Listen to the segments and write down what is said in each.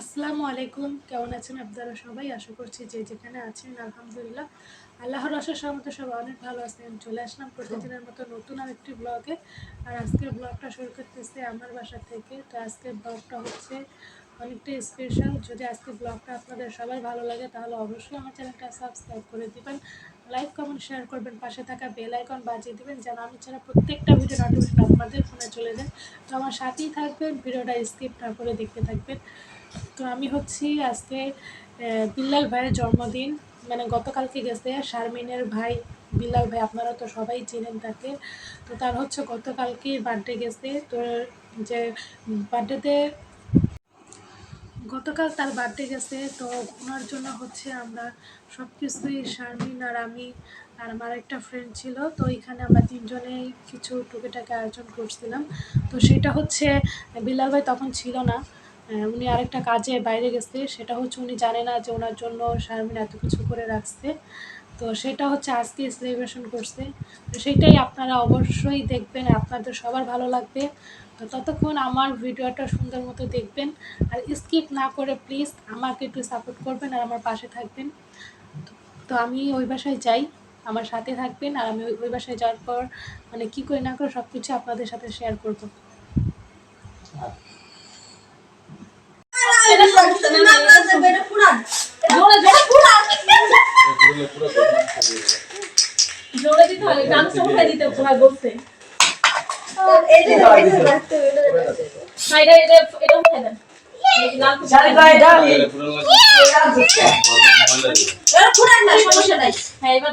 আসসালামু আলাইকুম। কেমন আছেন আপনারা সবাই? আশা করছি যে যেখানে আছেন, আলহামদুলিল্লাহ। আল্লাহর আশার সহমতে সবাই অনেক ভালো আছেন। চলে আসলাম প্রতিদিনের মতো নতুন আরেকটি ব্লগে আর আজকের ব্লগটা শুরু করতেছে আমার বাসা থেকে। তো আজকের ব্লগটা হচ্ছে অনেকটা স্পেশাল যদি আজকের ব্লগটা আপনাদের সবাই ভালো লাগে, তাহলে অবশ্যই আমার চ্যানেলটা সাবস্ক্রাইব করে দিবেন। লাইক কমেন্ট শেয়ার করবেন। পাশে থাকা বেল আইকন বাজিয়ে দিবেন, যেন আমি ছাড়া প্রত্যেকটা ভিডিও নোটিফিকেশন আপনাদের ফোনে চলে যায়। তো আমার সাথেই থাকবেন, ভিডিওটা স্কিপ না করে দেখতে থাকবেন। তো আমি হচ্ছি আজকে বিল্লাল ভাইয়ের জন্মদিন। মানে গতকালকে গেছে শারমিনের ভাই বিল্লাল ভাই, আপনারা তো সবাই চেনেন তাকে। তো তার হচ্ছে গতকালকে বার্থডে গেছে। তো যে বার্থডেতে গতকাল তার বার্থডে গেছে। তো ওনার জন্য হচ্ছে আমরা সব কিছুই শারমিন আর আমি আর আমার একটা ফ্রেন্ড ছিল। তো এখানে আমরা তিনজনেই কিছু টুকিটাকি আয়োজন করছিলাম। তো সেটা হচ্ছে, বিল্লাল ভাই তখন ছিল না। উনি আরেকটা কাজে বাইরে গেছে, সেটা হচ্ছে উনি জানে না যে ওনার জন্য শারমিন এত কিছু করে রাখছে। তো সেটা হচ্ছে আজকে সেলিব্রেশন করছে। তো সেটাই আপনারা অবশ্যই দেখবেন, আপনাদের সবার ভালো লাগবে। তো ততক্ষণ আমার ভিডিওটা সুন্দর মতো দেখবেন। আর স্কিপ না করে প্লিজ আমাকে একটু সাপোর্ট করবেন আর আমার পাশে থাকবেন। তো- আমি ওই বাসায় যাই, আমার সাথে থাকবেন আর আমি ওই বাসায় যাওয়ার পর মানে কী করে না করে সব কিছু আপনাদের সাথে শেয়ার করব। জোরে দিতে হবে গান উঠাই দিতে বলতে। না এটা এটা এটা উঠাই দেন। এই যে লাল কুচি উঠাই দেন। হ্যাঁ এবার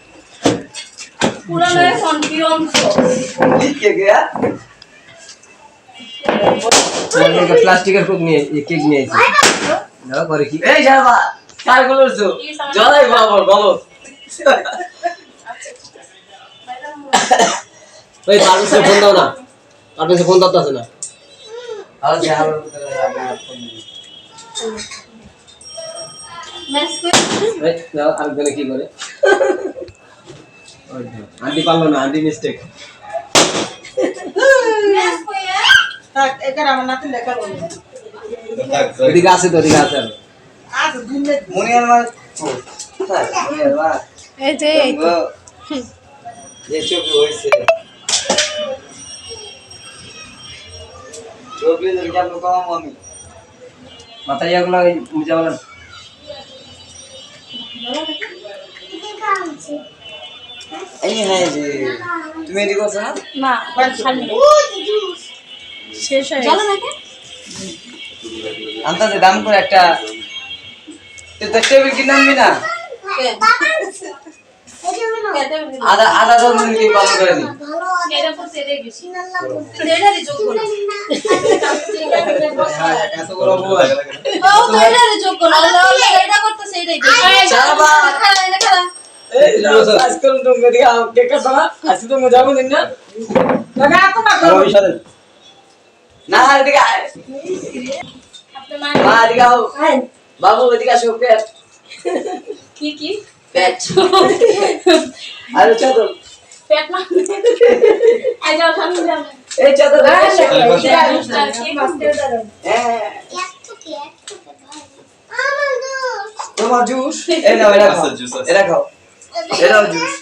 পুরানো এখন কি অংশ লিখে গিয়া প্লাস্টিকের কেক নিয়ে কেক নিয়ে এসেছি দাও করে কি এই যাবা কার গুলোছো জলাই বাবা বলো ওই পারমিশন ফোন দাও না পারমিশন ফোন দাও তো আছে না আর যা এই, দাও আরেকজনে কি করে ওই দাও। আন্টি পারল না আন্টি মিস্টেক আছে তো আছে। মনি আমার এই যে এই তো। ছবি ছবি আমি। মাথায় এগুলো এই হ্যাঁ যে তুমি এদিকে করছ না? না শেষ হয়ে চলো নাকি? আন্তাজে দাম করে একটা তুই টেবিল কিনে আনবি না? আধা আধা ডজন কি ভালো করে নি। এটা বেশি এত বড় আজকাল তো মেরে কেক কাটা আজকে তো মজা না। ভবিষ্যতে না এদিকে আয়। আপনার মা মা এদিকে আও। বাবু এদিকে আসো পেট। কি কি? পেট। আরে চাদর। পেট না। আই যাও সামনে যাও। এই চাদর তোমার জুস? এই নাও এটা খাও এটা খাও এটাও জুস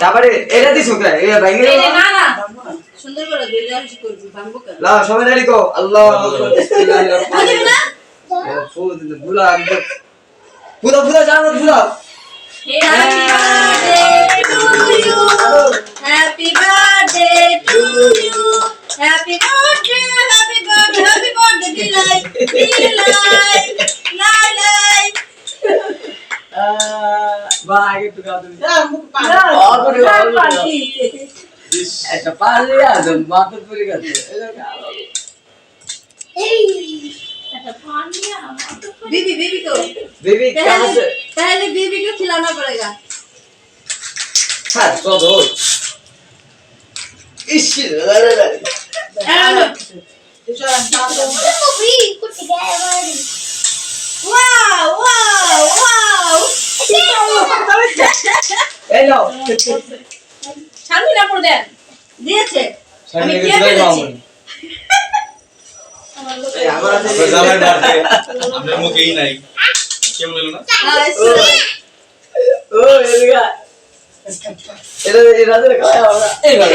তারপরে এটা দিছো কে এটা ভাঙে এই না? না সুন্দর করে দইলে করবি ভাঙবো কেন? লা সবাই রেডি কো আল্লাহ বুলা ফুদা ফুদা জানো ফুদা happy birthday to you happy birthday happy birthday happy birthday দিলাই দিলাই লাই একটা পারলে আদম মাথা পুরি গেছে এই बीबी बीबी को बेबी कहाँ पहले से पहले बीबी को खिलाना पड़ेगा हाँ सो दो इश ला ला ला वाओ वाओ वाओ এই নাও শান্তি না পড়ে দেন দিয়েছে আমি কে ফেলেছি আমার মুখেই নাই কেমন হলো না ও এদিকে এটা এই রাতে খাওয়া আমরা এই ভাবে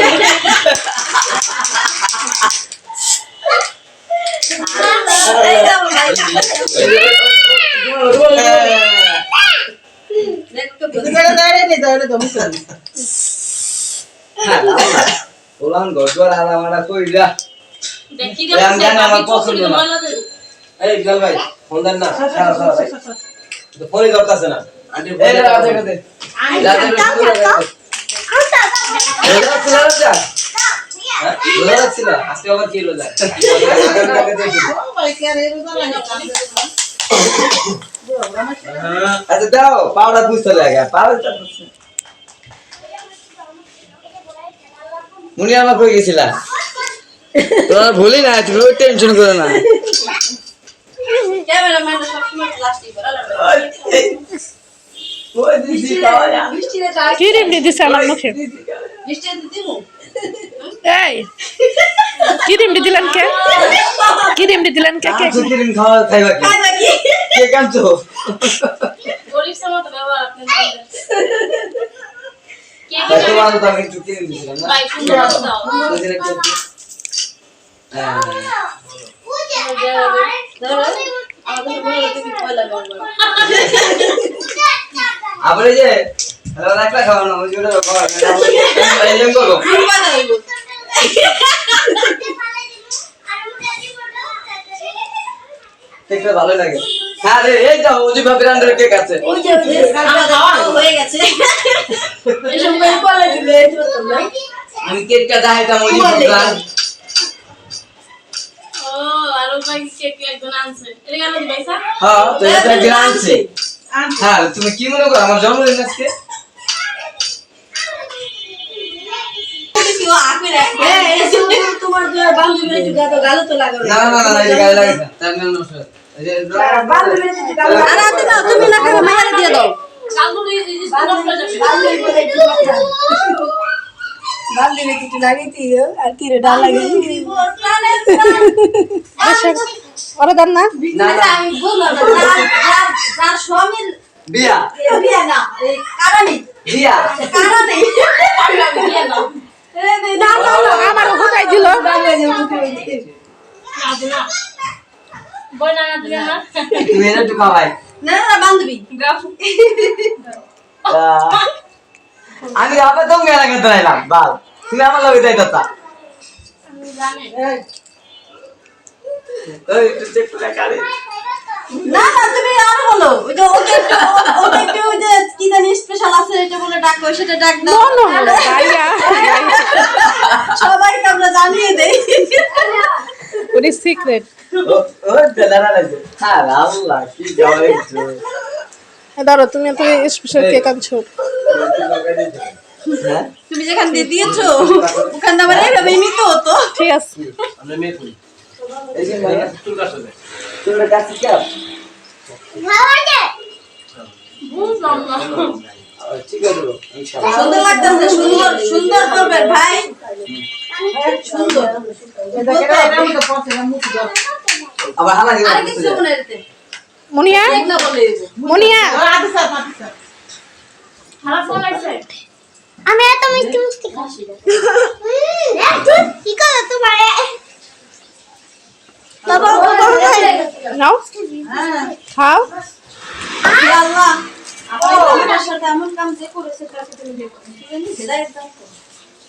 এই যাও, ভাই। দেখো তো ওলান গড়গড় আলামারা কইরা। দেখি এই আমি জানি আমার পছন্দ না। এই বিলাল ভাই ফোন দেন না। খারাপ ভাই তো ফোনই ধরতাছে না। আন্টি এই রাতে রাতে রাতে এই রাতে আজকে আবার কি হলো যায়? আচ্ছা দাও পাউডার বুঝতে লাগে পাউডার মুনি আমার কই গেছিলা তোরা ভুলি না তুমি ওই টেনশন করো না বলা ওই দিদি কি রিমড়ি মুখে মিষ্টিরে দিবো এই কি রিমড়ি দিলেন কে? কি রিমড়ি দিলেন কে? কে? সুতিরিন খাওয়া খাইবা কি? খাই নাকি কে কাঁদছো গরিব সমাজ ব্যবহার আপনি কে কি তো আমি না? ভাই সুন্দর দাও। হ্যাঁ। আবার এই যে দেখতে ভালো লাগে। হ্যাঁ রে এই যাও ভাবির আন্ডারে কেক আছে। ওই যে খাওয়া হয়ে গেছে। বলে দিলে আমি কেকটা দেখাইতাম ওই ভাবির ও আর ভাই কে কে একজন আনছে। এটা কেন দিবাইছা হ্যাঁ তো এটা একটা আনছে। হ্যাঁ তুমি কি মনে করো আমার জন্মদিন আজকে? রাখবে। এই যে তোমার জুগা তো গালো তো লাগাবে না। না না এই যে লাগে তার মেল নষ্ট এই যে গালো আর তুমি না করে মায়ের দিয়ে দাও। বই না না না তুমি এটা খাওয়াই না না বান্ধবী। আমি আবার তুমি গেলা করতে রাইলাম বাল তুমি আমার লগে যাই তা কারে না না তুমি আর বলো। ওই যে ওকে ওকে একটু ওই যে কি জানি স্পেশাল আছে এটা বলে ডাকো সেটা ডাক দাও। ভাইয়া। সবাইকে আমরা জানিয়ে দেই। ও হ্যাঁ আল্লাহ কি তুমি এত স্পেশাল কেক আনছো হ্যাঁ? তুমি যেখান দিয়ে দিয়েছ ওখান দিয়ে নিতে হতো। আছে। ঠিক আছে সুন্দর লাগতেছে সুন্দর সুন্দর করবে ভাই। রেখে মনিয়া? মনিয়া? আমি এত মিষ্টি মিষ্টি কি করো তোমার? নাও। খাও। আল্লাহ। আপনি আমার সাথে এমন কাম যে করেছে তাকে তুমি দেখো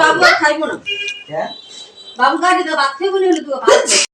বাবু আর খাইবো না। হ্যাঁ বাবু কাটি তো ভাত